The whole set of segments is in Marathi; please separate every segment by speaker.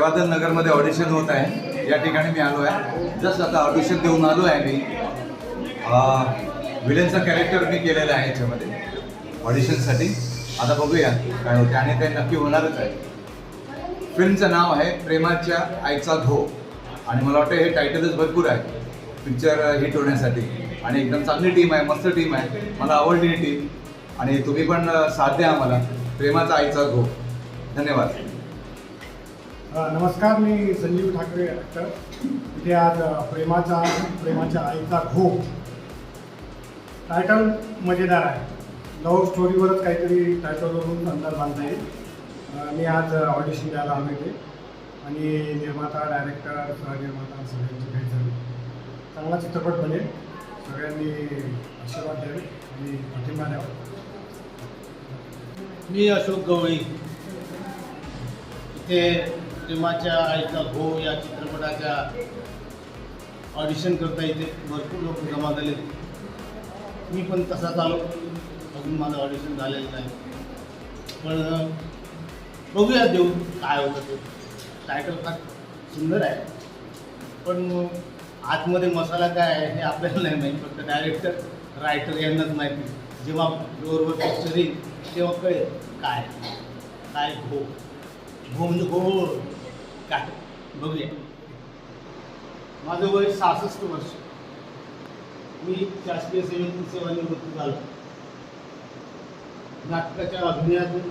Speaker 1: सेवादल नगरमध्ये ऑडिशन होत आहे. या ठिकाणी मी आलो आहे जस्ट आता ऑडिशन देऊन आलो आहे मी विलेनचं कॅरेक्टर मी केलेलं आहे याच्यामध्ये. ऑडिशनसाठी आता बघूया काय होते आणि ते नक्की होणारच आहे. फिल्मचं नाव आहे प्रेमाच्या आईचा घो आणि मला वाटतं हे टायटलच भरपूर आहे. पिक्चर हिट होण्यासाठी. आणि एकदम चांगली टीम आहे मस्त टीम आहे. मला आवडली टीम आणि तुम्ही पण साथ द्या आम्हाला. प्रेमाचा आईचा घो धन्यवाद.
Speaker 2: नमस्कार मी संजीव ठाकरे ॲक्टर इथे आज प्रेमाचा प्रेमाच्या आईचा घो टायटल मजेदार आहे. लव्ह स्टोरीवरच काहीतरी टायटलवरून अंदाज बांधता येईल. मी आज ऑडिशन द्यायला आलो इथे. आणि निर्माता डायरेक्टर सहनिर्माता सगळ्यांची भेट झाली. चांगला चित्रपट बनेल. सगळ्यांनी आशीर्वाद द्यावे आणि पाठिंबा द्यावा.
Speaker 3: मी अशोक गवळी. इथे प्रेमाच्या आईचा घो हो, या चित्रपटाच्या ऑडिशन करता इथे भरपूर लोक जमा झाले मी पण तसाच आलो. अजून माझं ऑडिशन झालेलं नाही. पण बघूया देऊ काय होतं ते. टायटल फार सुंदर आहे. पण मग आतमध्ये मसाला काय आहे हे आपल्याला नाही माहीत. फक्त डायरेक्टर रायटर यांनाच माहिती जेव्हा डोअरवर पिक्चर येईल तेव्हा कळेल काय काय घो घो म्हणजे घोळ काय? बघूया. माझं वय सहासष्ट वर्ष. मी शासकीय सेवेतून सेवानिवृत्त झालो. नाटकाच्या अभिनयातून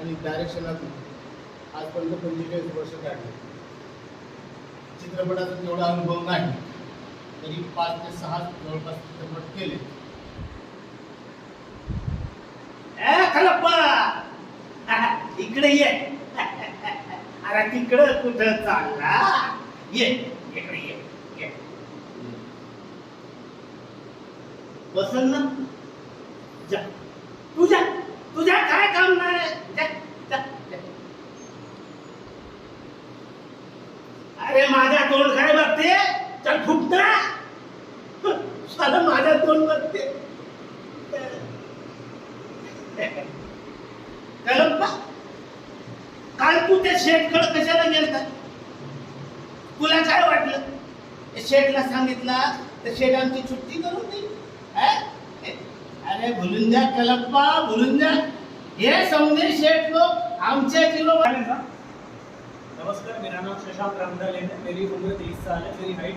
Speaker 3: आणि डायरेक्शनातून आजपर्यंत पंचेचाळीस वर्ष काढले. चित्रपटाचा तेवढा अनुभव नाही तरी पाच ते सहा जवळपास चित्रपट केले. इकडे ये. अरे तिकडं कुठं चालला? ये इकडे ये ये. बसल ना. जा. तुझ्या तुझ्या काय काम नाही? जा, जा, जा. अरे माझ्या तोंड काय बघते? चल फुटना साला माझ्या तोंड बघते. कळप्पा काल तू त्या शेठकडे कशाला गेलता? तुला काय वाटलं? शेठला सांगितला तर शेठ आमची सुट्टी करून देईल अरे भुलून द्या कलप्पा भुलून द्या. हे समजे शेठ लोक आमच्या किलो
Speaker 4: नमस्कार मेरा नाम शशांक रामदाल है। मेरी उम्र तेईस साल है मेरी हाइट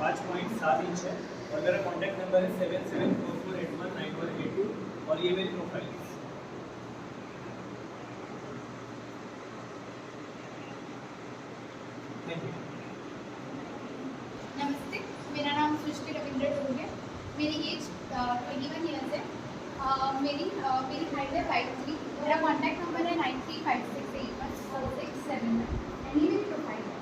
Speaker 4: पाँच पॉइंट सात इंच है और मेरा कॉन्टैक्ट नंबर है seven seven four four eight one nine one eight two और ये मेरी प्रोफाइल है।
Speaker 5: नमस्ते मेरा नाम सृष्टि रविंद्र टूर uh, है uh, मेरी एज ट्वेंटी वन ईयर्स है। मेरी मेरी हाइट है फाइव थ्री मेरा कॉन्टैक्ट नंबर है nine three five six eight one four six seven one and ये मेरी प्रोफाइल है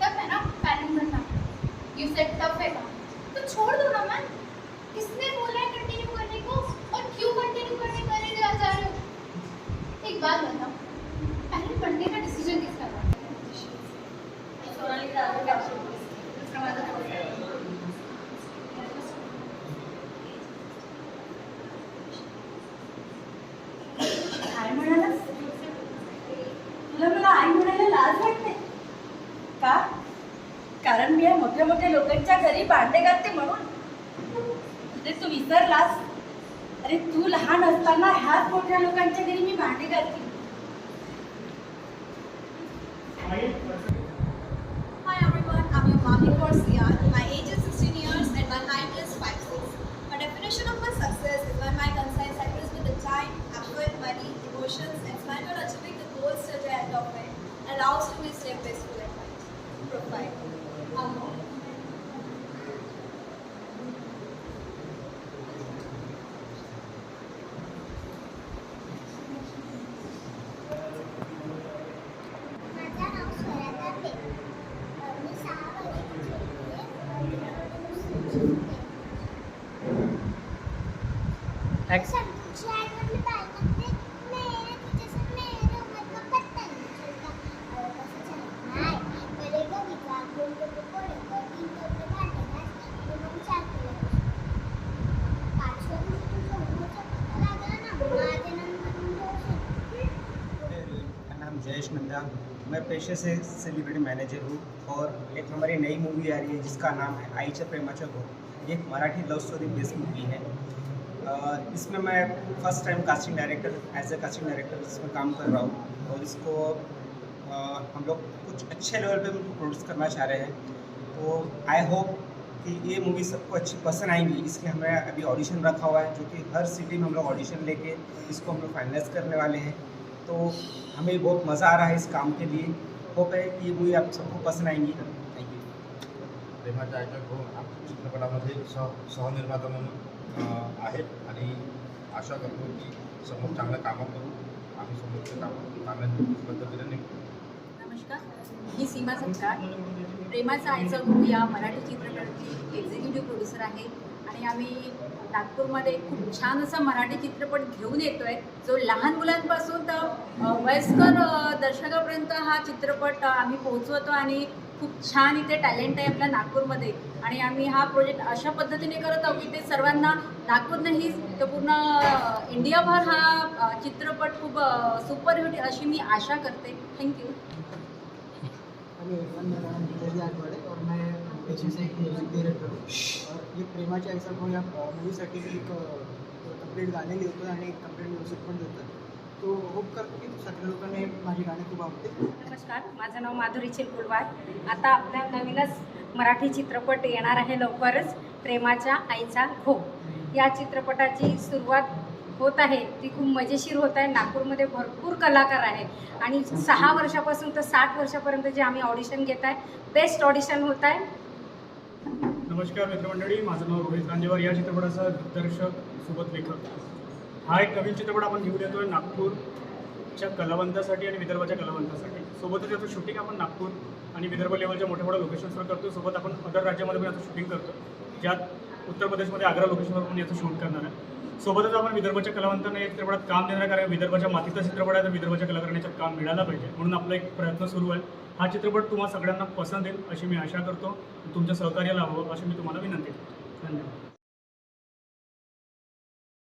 Speaker 5: टफ है ना पैरेंट बनना यू सेड टफ है काम तो छोड़ दो ना मैम किसने बोला है कंटिन्यू करने को और क्यों कंटिन्यू करने करने जा जा रहे हो एक बात बताओ पहले पढ़ने का डिसीजन किसका था दूसरा माझा
Speaker 6: काय म्हणालास तुला मला आई म्हणायला लाज वाटते का? कारण मी या मोठ्या मोठ्या लोकांच्या घरी भांडे घालते म्हणून. अरे तू विसरलास? अरे तू लहान असताना ह्याच मोठ्या लोकांच्या घरी मी भांडे घालते.
Speaker 7: Hi everyone, I'm your mommy Corsia.
Speaker 8: आहे
Speaker 9: मैं पेशे से सेलिब्रिटी मैनेजर हूँ और एक हमारी नई मूवी आ रही है, जिसका नाम है आईच्या प्रेमाच्या घो ये एक Marathi love story based movie है। इसमें मैं first time casting director as a casting director इसमें काम कर रहा हूँ और इसको हम लोग कुछ अच्छे लेवल पे प्रोड्यूस करना चाह रहे हैं। तो आई होप कि ये मूवी सबको अच्छी पसंद आएँगी। इसलिए हमें अभी ऑडिशन रखा हुआ है, जो कि हर सिटी में हम लोग ऑडिशन लेके इसको हम लोग फाइनलाइज करने वाले हैं। तो हमें बहुत मज़ा आ रहा है इस काम के लिए। होप है कि ये मूवी आप सबको पसंद आएंगी। थैंक यू
Speaker 10: प्रेमाच्या आयच्या घो हा चित्रपटामध्ये सह सहनिर्माता म्हणून आहेत आणि आशा करतो की समोर चांगलं कामं करू. आम्ही समोरचे कामं चांगल्या पद्धतीने निघू.
Speaker 6: नमस्कार. मी सीमा सत्कार प्रेमाचा आईचा गुरु या मराठी चित्रपटाची एक्झिक्युटिव्ह प्रोड्युसर आहे. आणि आम्ही नागपूरमध्ये खूप छान असा मराठी चित्रपट घेऊन येतो आहे जो लहान मुलांपासून तर वयस्कर दर्शकापर्यंत हा चित्रपट आम्ही पोहोचवतो आणि खूप छान इथे टॅलेंट आहे आपल्या नागपूरमध्ये. आणि आम्ही हा प्रोजेक्ट अशा पद्धतीने करत आहोत की ते सर्वांना नागपूर नाही तर पूर्ण इंडियाभर हा चित्रपट खूप सुपरहिट अशी मी आशा करते. थँक्यू.
Speaker 11: एक हूँ और ये प्रेमाच्या आईचा को या मूवीसाठी मी एक कंप्लीट गाणे लिहितो आणि एक कंप्लीट म्युझिक पण देतो तो होप करतो की सगळ्या लोकांना माझी गाणी खूप आवडतील.
Speaker 6: नमस्कार माझं नाव माधुरी चिलकुलवाड आता आपल्या नवीनच मराठी चित्रपट येणार आहे लवकरच प्रेमाच्या आईचा घो या चित्रपटाची सुरुवात होत आहे. ती खूप मजेशीर होत आहे. नागपूरमध्ये भरपूर कलाकार आहे आणि सहा वर्षापासून तर साठ वर्षापर्यंत जे आम्ही ऑडिशन घेत आहे बेस्ट ऑडिशन होत आहे.
Speaker 4: नमस्कार मित्रमंडळी माझं नाव रोहित गांजेवार या चित्रपटाचा दिग्दर्शक सोबत लेखक. हा एक नवीन चित्रपट आपण घेऊन येतोय नागपूरच्या कलावंतासाठी आणि विदर्भाच्या कलावंतासाठी. सोबतच याचं शूटिंग आपण नागपूर आणि विदर्भ लेवलच्या मोठ्या मोठ्या लोकेशन्सवर करतो सोबत आपण अदर राज्यामध्ये पण याचं शूटिंग करतो ज्यात उत्तर प्रदेशमध्ये आग्रा लोकेशनवर पण याचं शूट करणार आहे. सोबतच आपण विदर्भाच्या कलावंतांना या चित्रपटात काम देणार कारण विदर्भाच्या मातीचा चित्रपट आहे तर विदर्भाच्या कलाकारांना काम मिळायला पाहिजे. म्हणून आपला एक प्रयत्न सुरू आहे. हा चित्रपट तुम्हाला सगळ्यांना पसंत येईल अशी मी आशा करतो. तुमच्या सहकार्याला हवं अशी मी तुम्हाला विनंती करतो. धन्यवाद.